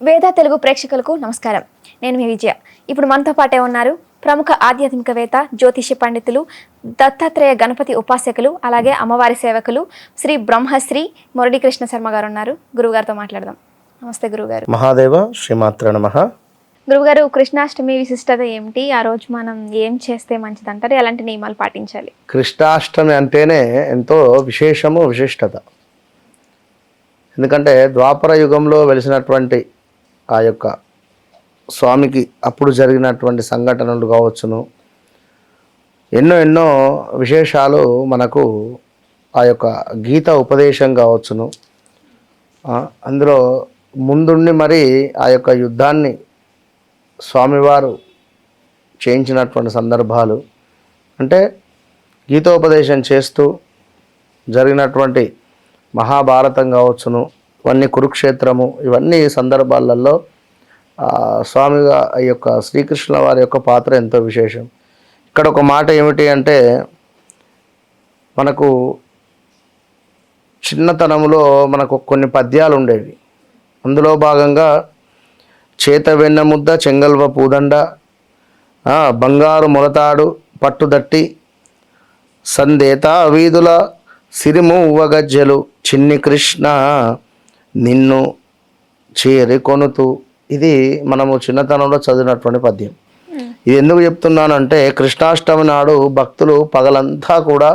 వేద తెలుగు ప్రేక్షకులకు నమస్కారం. నేను మీ విజయ. ఇప్పుడు మనతో పాటే ఉన్నారు ప్రముఖ ఆధ్యాత్మికవేత్త జ్యోతిష్య పండితులు దత్తాత్రేయ గణపతి ఉపాసకులు అలాగే అమ్మవారి సేవకులు శ్రీ బ్రహ్మశ్రీ మురళీకృష్ణ శర్మ గారు ఉన్నారు. గురువుగారితో మాట్లాడదాం. నమస్తే గురువుగారు. మహాదేవ శ్రీమాత్ర నమ. గురువుగారు కృష్ణాష్టమి విశిష్టత ఏమిటి? ఆ రోజు మనం ఏం చేస్తే మంచిది అంటారు ఎలాంటి నియమాలు పాటించాలి? కృష్ణాష్టమి అంటేనే ఎంతో విశేషము విశిష్టత. ఎందుకంటే ద్వాపర యుగంలో వెలిసినటువంటి ఆ యొక్క స్వామికి అప్పుడు జరిగినటువంటి సంఘటనలు కావచ్చును. ఎన్నో ఎన్నో విశేషాలు మనకు ఆ యొక్క గీత ఉపదేశం కావచ్చును. అందులో ముందుండి మరి ఆ యొక్క యుద్ధాన్ని స్వామివారు చేయించినటువంటి సందర్భాలు. అంటే గీతోపదేశం చేస్తూ జరిగినటువంటి మహాభారతం కావచ్చును. ఇవన్నీ కురుక్షేత్రము ఇవన్నీ సందర్భాలలో ఆ, స్వామిగా ఈ యొక్క శ్రీకృష్ణ వారి యొక్క పాత్ర ఎంతో విశేషం. ఇక్కడ ఒక మాట ఏమిటి అంటే మనకు చిన్నతనంలో మనకు కొన్ని పద్యాలు ఉండేవి. అందులో భాగంగా చేత వెన్నముద్ద చెంగల్వ పూదండ బంగారు మొలతాడు పట్టుదట్టి సందేత వీధుల సిరిమువ్వ గజ్జలు చిన్ని కృష్ణ నిన్ను చేరి కొనుతూ. ఇది మనము చిన్నతనంలో చదివినటువంటి పద్యం. ఇది ఎందుకు చెప్తున్నానంటే కృష్ణాష్టమి నాడు భక్తులు పగలంతా కూడా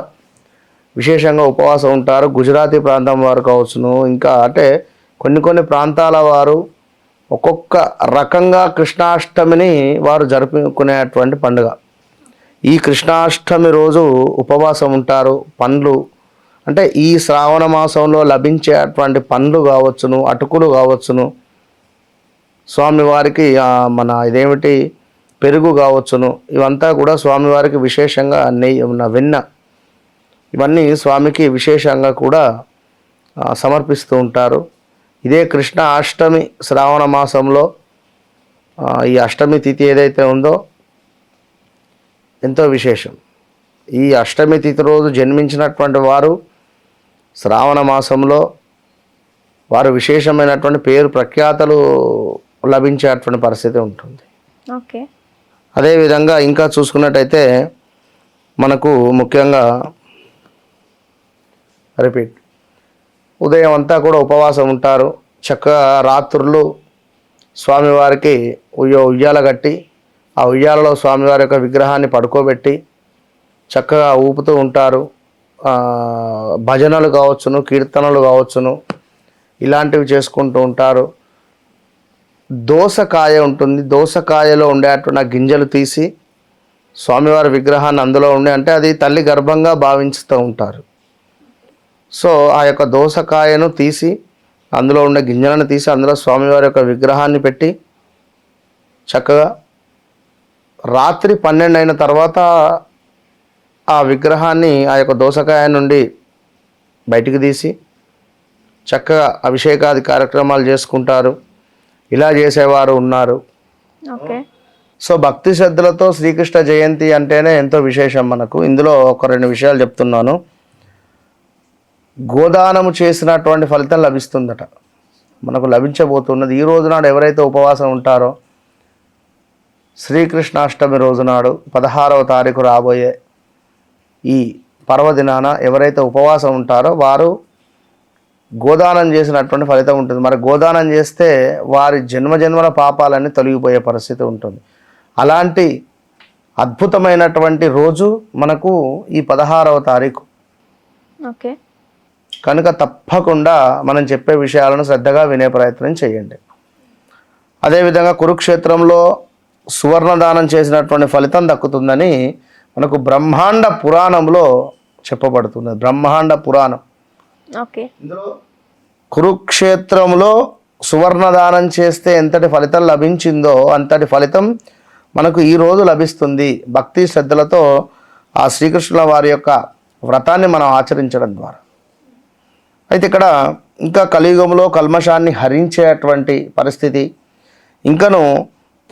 విశేషంగా ఉపవాసం ఉంటారు. గుజరాతీ ప్రాంతం వారు కావచ్చును. ఇంకా అంటే కొన్ని కొన్ని ప్రాంతాల వారు ఒక్కొక్క రకంగా కృష్ణాష్టమిని వారు జరుపుకునేటువంటి పండుగ. ఈ కృష్ణాష్టమి రోజు ఉపవాసం ఉంటారు. పండ్లు అంటే ఈ శ్రావణ మాసంలో లభించేటువంటి పండ్లు కావచ్చును అటుకులు కావచ్చును స్వామివారికి మన ఇదేమిటి పెరుగు కావచ్చును ఇవంతా కూడా స్వామివారికి విశేషంగా నెయ్యి ఉన్న వెన్న ఇవన్నీ స్వామికి విశేషంగా కూడా సమర్పిస్తూ ఉంటారు. ఇదే కృష్ణ అష్టమి శ్రావణ మాసంలో ఈ అష్టమి తిథి ఏదైతే ఉందో ఎంతో విశేషం. ఈ అష్టమి తిథి రోజు జన్మించినటువంటి వారు శ్రావణ మాసంలో వారు విశేషమైనటువంటి పేరు ప్రఖ్యాతలు లభించేటువంటి పరిస్థితి ఉంటుంది. ఓకే. అదేవిధంగా ఇంకా చూసుకున్నట్టయితే మనకు ముఖ్యంగా రిపీట్. ఉదయం అంతా కూడా ఉపవాసం ఉంటారు. చక్కగా రాత్రులు స్వామివారికి ఉయ్య ఉయ్యాల కట్టి ఆ ఉయ్యాలలో స్వామివారి యొక్క విగ్రహాన్ని పడుకోబెట్టి చక్కగా ఊపుతూ ఉంటారు. భజనలు కావచ్చును కీర్తనలు కావచ్చును ఇలాంటివి చేసుకుంటూ ఉంటారు. దోసకాయ ఉంటుంది. దోసకాయలో ఉండేటువంటి ఆ గింజలు తీసి స్వామివారి విగ్రహాన్ని అందులో ఉండే అంటే అది తల్లి గర్భంగా భావించుతూ ఉంటారు. సో ఆ యొక్క దోసకాయను తీసి అందులో ఉండే గింజలను తీసి అందులో స్వామివారి యొక్క విగ్రహాన్ని పెట్టి చక్కగా రాత్రి పన్నెండు అయిన తర్వాత ఆ విగ్రహాన్ని ఆ యొక్క దోసకాయ నుండి బయటికి తీసి చక్కగా అభిషేకాది కార్యక్రమాలు చేసుకుంటారు. ఇలా చేసేవారు ఉన్నారు. సో భక్తి శ్రద్ధలతో శ్రీకృష్ణ జయంతి అంటేనే ఎంతో విశేషం మనకు. ఇందులో ఒక రెండు విషయాలు చెప్తున్నాను. గోదానము చేసినటువంటి ఫలితం లభిస్తుందట. మనకు లభించబోతున్నది. ఈ రోజు నాడు ఎవరైతే ఉపవాసం ఉంటారో శ్రీకృష్ణాష్టమి రోజు నాడు పదహారవ తారీఖు రాబోయే ఈ పర్వదినాన ఎవరైతే ఉపవాసం ఉంటారో వారు గోదానం చేసినటువంటి ఫలితం ఉంటుంది. మరి గోదానం చేస్తే వారి జన్మ జన్మల పాపాలన్నీ తొలగిపోయే పరిస్థితి ఉంటుంది. అలాంటి అద్భుతమైనటువంటి రోజు మనకు ఈ పదహారవ తారీఖు. ఓకే. కనుక తప్పకుండా మనం చెప్పే విషయాలను శ్రద్ధగా వినే ప్రయత్నం చేయండి. అదేవిధంగా కురుక్షేత్రంలో సువర్ణదానం చేసినటువంటి ఫలితం దక్కుతుందని మనకు బ్రహ్మాండ పురాణంలో చెప్పబడుతుంది బ్రహ్మాండ పురాణం. ఓకే. ఇందులో కురుక్షేత్రంలో సువర్ణదానం చేస్తే ఎంతటి ఫలితం లభించిందో అంతటి ఫలితం మనకు ఈ రోజు లభిస్తుంది. భక్తి శ్రద్ధలతో ఆ శ్రీకృష్ణుల వారి యొక్క వ్రతాన్ని మనం ఆచరించడం ద్వారా. అయితే ఇక్కడ ఇంకా కలియుగంలో కల్మషాన్ని హరించేటువంటి పరిస్థితి. ఇంకను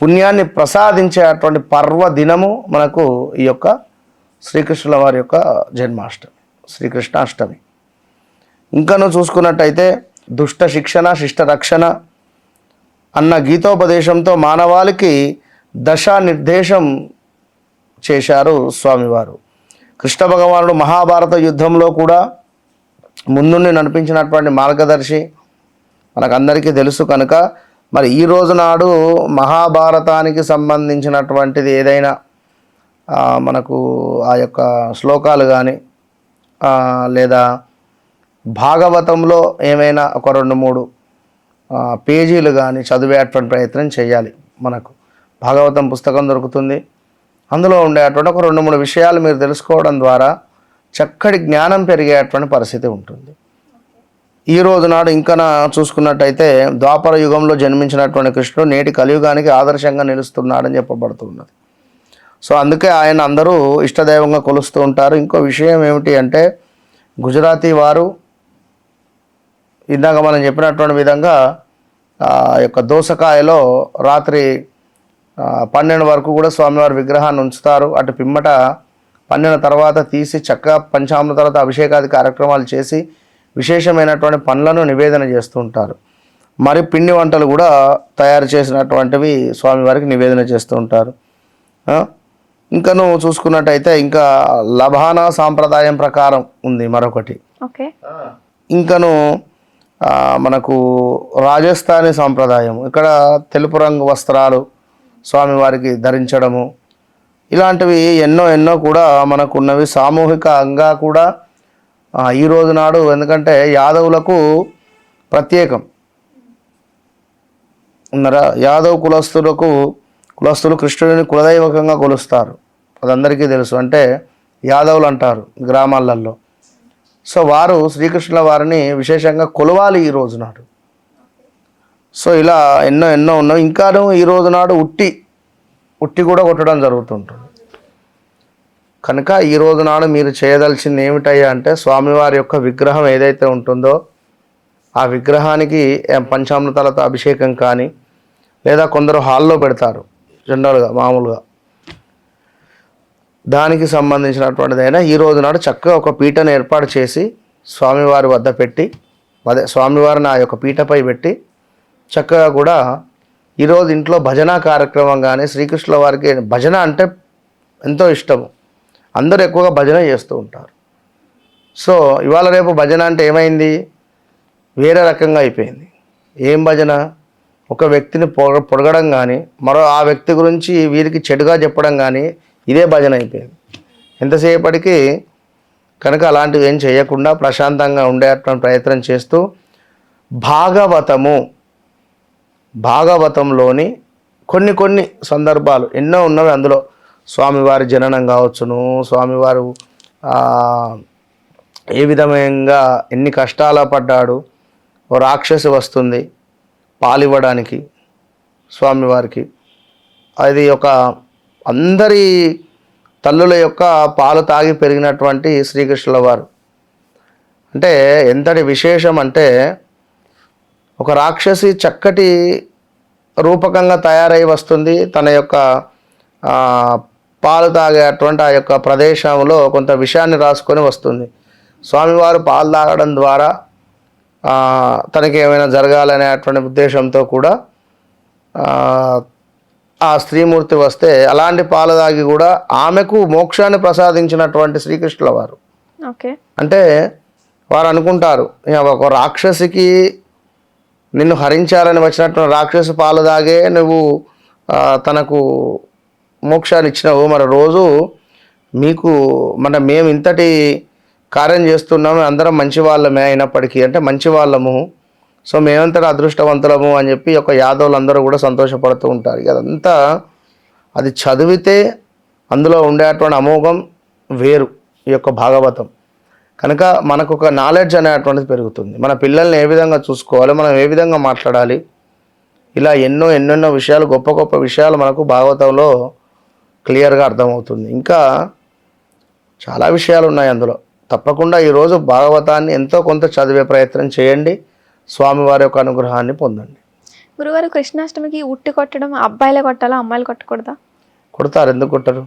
పుణ్యాన్ని ప్రసాదించేటువంటి పర్వదినము మనకు ఈ యొక్క శ్రీకృష్ణుల వారి యొక్క జన్మాష్టమి శ్రీకృష్ణాష్టమి. ఇంకను చూసుకున్నట్టయితే దుష్ట శిక్షణ శిష్ట రక్షణ అన్న గీతోపదేశంతో మానవాళికి దశా నిర్దేశం చేశారు స్వామివారు. కృష్ణ భగవానుడు మహాభారత యుద్ధంలో కూడా ముందుండి నడిపించినటువంటి మార్గదర్శి. మనకందరికీ తెలుసు కనుక మరి ఈ రోజు నాడు మహాభారతానికి సంబంధించినటువంటిది ఏదైనా మనకు ఆ యొక్క శ్లోకాలు కానీ లేదా భాగవతంలో ఏమైనా ఒక రెండు మూడు పేజీలు కానీ చదివేటువంటి ప్రయత్నం చేయాలి మనకు. భాగవతం పుస్తకం దొరుకుతుంది. అందులో ఉండేటువంటి ఒక రెండు మూడు విషయాలు మీరు తెలుసుకోవడం ద్వారా చక్కటి జ్ఞానం పెరిగేటువంటి పరిస్థితి ఉంటుంది. ఈ రోజు నాడు ఇంకా చూసుకున్నట్టయితే ద్వాపర యుగంలో జన్మించినటువంటి కృష్ణుడు నేటి కలియుగానికి ఆదర్శంగా నిలుస్తున్నాడని చెప్పబడుతున్నది సో అందుకే ఆయన అందరూ ఇష్టదైవంగా కొలుస్తూ ఉంటారు. ఇంకో విషయం ఏమిటి అంటే గుజరాతీ వారు ఇందాక మనం చెప్పినటువంటి విధంగా ఆ యొక్క దోసకాయలో రాత్రి పన్నెండు వరకు కూడా స్వామివారి విగ్రహాన్ని ఉంచుతారు. అటు పిమ్మట పన్నెండు తర్వాత తీసి చక్కగా పంచామృతాలతో అభిషేకాది కార్యక్రమాలు చేసి విశేషమైనటువంటి పనులను నివేదన చేస్తూ ఉంటారు. మరి పిండి వంటలు కూడా తయారు చేసినటువంటివి స్వామివారికి నివేదన చేస్తూ ఉంటారు? ఇంకా నువ్వు చూసుకున్నట్టయితే ఇంకా లబానా సాంప్రదాయం ప్రకారం ఉంది మరొకటి. ఓకే. ఇంకను మనకు రాజస్థానీ సాంప్రదాయం. ఇక్కడ తెలుపు రంగు వస్త్రాలు స్వామివారికి ధరించడము. ఇలాంటివి ఎన్నో ఎన్నో కూడా మనకు ఉన్నవి సామూహికంగా కూడా ఈ రోజు నాడు ఎందుకంటే యాదవులకు ప్రత్యేకం. ఉన్నారా? యాదవ్ కులస్తులకు కులస్తులు కృష్ణుడిని కులదైవకంగా కొలుస్తారు. అదందరికీ తెలుసు. అంటే యాదవులు అంటారు గ్రామాలలో సో వారు శ్రీకృష్ణుల వారిని విశేషంగా కొలవాలి ఈ రోజు నాడు. సో ఇలా ఎన్నో ఎన్నో ఉన్నాయి. ఇంకాను ఈ రోజు నాడు ఉట్టి ఉట్టి కూడా కొట్టడం జరుగుతుంటుంది. కనుక ఈ రోజు నాడు మీరు చేయదలిచింది ఏమిటయ్యా అంటే స్వామివారి యొక్క విగ్రహం ఏదైతే ఉంటుందో ఆ విగ్రహానికి పంచామృతాలతో అభిషేకం కానీ లేదా కొందరు హాల్లో పెడతారు జనరల్గా మామూలుగా. దానికి సంబంధించినటువంటిదైనా ఈ రోజు నాడు చక్కగా ఒక పీటను ఏర్పాటు చేసి స్వామివారి వద్ద పెట్టి అదే స్వామివారిని ఆ యొక్క పీటపై పెట్టి చక్కగా కూడా ఈరోజు ఇంట్లో భజన కార్యక్రమం కానీ శ్రీకృష్ణుల వారికి భజన అంటే ఎంతో ఇష్టము. అందరూ ఎక్కువగా భజన చేస్తూ ఉంటారు. సో ఇవాళ రేపు భజన అంటే ఏమైంది? వేరే రకంగా అయిపోయింది. ఏం భజన? ఒక వ్యక్తిని పొగ పొడగడం కానీ మరో ఆ వ్యక్తి గురించి వీరికి చెడుగా చెప్పడం కానీ ఇదే భజన అయిపోయింది. ఎంతసేపటికి కనుక అలాంటివి ఏం చేయకుండా ప్రశాంతంగా ఉండేటువంటి ప్రయత్నం చేస్తూ భాగవతము భాగవతంలోని కొన్ని కొన్ని సందర్భాలు ఎన్నో ఉన్నవి అందులో. స్వామివారి జననం కావచ్చును. స్వామివారు ఏ విధంగా ఎన్ని కష్టాల పడ్డాడు. ఓ రాక్షసి వస్తుంది పాలివ్వడానికి స్వామివారికి. అది ఒక అందరి తల్లుల యొక్క పాలు తాగి పెరిగినటువంటి శ్రీకృష్ణుల వారు. అంటే ఎంతటి విశేషం అంటే ఒక రాక్షసి చక్కటి రూపకంగా తయారై వస్తుంది తన యొక్క పాలు తాగేటువంటి ఆ యొక్క ప్రదేశంలో కొంత విషయాన్ని రాసుకొని వస్తుంది. స్వామివారు పాలు తాగడం ద్వారా తనకి ఏమైనా జరగాలనేటువంటి ఉద్దేశంతో కూడా ఆ, స్త్రీమూర్తి వస్తే అలాంటి పాలు తాగి కూడా ఆమెకు మోక్షాన్ని ప్రసాదించినటువంటి శ్రీకృష్ణుల వారు. ఓకే. అంటే వారు అనుకుంటారు "ఇక ఒక రాక్షసికి నిన్ను హరించాలని వచ్చినట్టు రాక్షసు పాలు తాగే నువ్వు తనకు మోక్షాలు ఇచ్చినావు. మరి రోజు మీకు మన మేము ఇంతటి కార్యం చేస్తున్నాము అందరం మంచి వాళ్ళమే అయినప్పటికీ అంటే మంచి వాళ్ళము. సో మేమంతా అదృష్టవంతులము అని చెప్పి ఒక యాదవులు అందరూ కూడా సంతోషపడుతూ ఉంటారు. అదంతా అది చదివితే అందులో ఉండేటువంటి అమోఘం వేరు ఈ యొక్క భాగవతం. కనుక మనకు ఒక నాలెడ్జ్ అనేటువంటిది పెరుగుతుంది. మన పిల్లల్ని ఏ విధంగా చూసుకోవాలి మనం ఏ విధంగా మాట్లాడాలి ఇలా ఎన్నో ఎన్నెన్నో విషయాలు గొప్ప గొప్ప విషయాలు మనకు భాగవతంలో క్లియర్గా అర్థమవుతుంది. ఇంకా చాలా విషయాలు ఉన్నాయి అందులో. తప్పకుండా ఈరోజు భాగవతాన్ని ఎంతో కొంత చదివే ప్రయత్నం చేయండి. స్వామివారి యొక్క అనుగ్రహాన్ని పొందండి. గురుగారు కృష్ణాష్టమికి ఉట్టి కొట్టడం అబ్బాయిలే కొట్టాలా అమ్మాయిలు కొట్టకూడదా? కొడతారు. ఎందుకు కొట్టరు?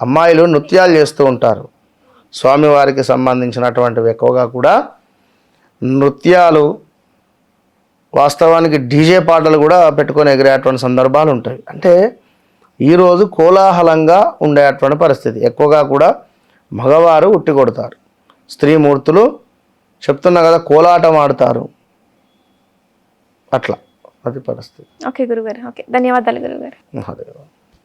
అమ్మాయిలు నృత్యాలు చేస్తూ ఉంటారు. స్వామివారికి సంబంధించినటువంటివి ఎక్కువగా కూడా నృత్యాలు వాస్తవానికి డీజే పాటలు కూడా పెట్టుకొని ఎగిరేటువంటి సందర్భాలు ఉంటాయి. అంటే ఈరోజు కోలాహలంగా ఉండేటువంటి పరిస్థితి. ఎక్కువగా కూడా మగవారు ఉట్టి కొడతారు. స్త్రీమూర్తులు చెప్తున్నా కదా కోలాటం ఆడతారు. అట్లా. అది పరిస్థితి. ఓకే గురుగారు ఓకే. ధన్యవాదాలు గురుగారు. మహాదేవ.